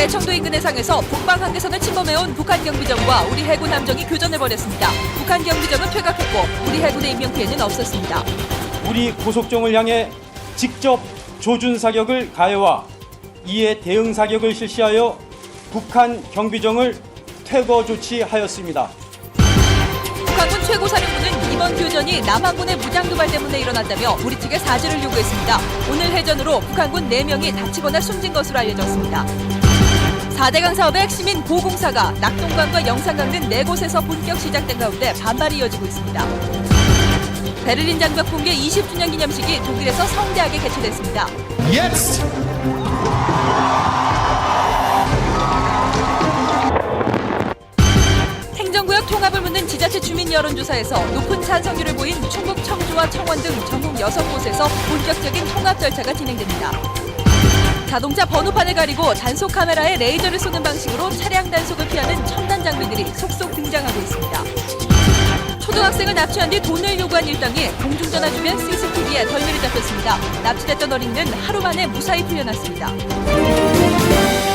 대청도 인근 해상에서 북방 한계선을 침범해온 북한 경비정과 우리 해군 함정이 교전을 벌였습니다. 북한 경비정은 퇴각했고 우리 해군의 인명 피해는 없었습니다. 우리 고속정을 향해 직접 조준 사격을 가해와 이에 대응 사격을 실시하여 북한 경비정을 퇴거 조치하였습니다. 북한군 최고사령부는 이번 교전이 남한군의 무장 도발 때문에 일어났다며 우리 측에 사죄를 요구했습니다. 오늘 해전으로 북한군 4명이 다치거나 숨진 것으로 알려졌습니다. 4대강 사업의 핵심인 고공사가 낙동강과 영산강 등 4곳에서 본격 시작된 가운데 반발이 이어지고 있습니다. 베를린 장벽 붕괴 20주년 기념식이 독일에서 성대하게 개최됐습니다. Jetzt! 행정구역 통합을 묻는 지자체 주민 여론조사에서 높은 찬성률을 보인 충북 청주와 청원 등 전국 6곳에서 본격적인 통합 절차가 진행됩니다. 자동차 번호판을 가리고 단속 카메라에 레이저를 쏘는 방식으로 차량 단속을 피하는 첨단 장비들이 속속 등장하고 있습니다. 초등학생을 납치한 뒤 돈을 요구한 일당이 공중전화 주변 CCTV에 덜미를 잡혔습니다. 납치됐던 어린이는 하루 만에 무사히 풀려났습니다.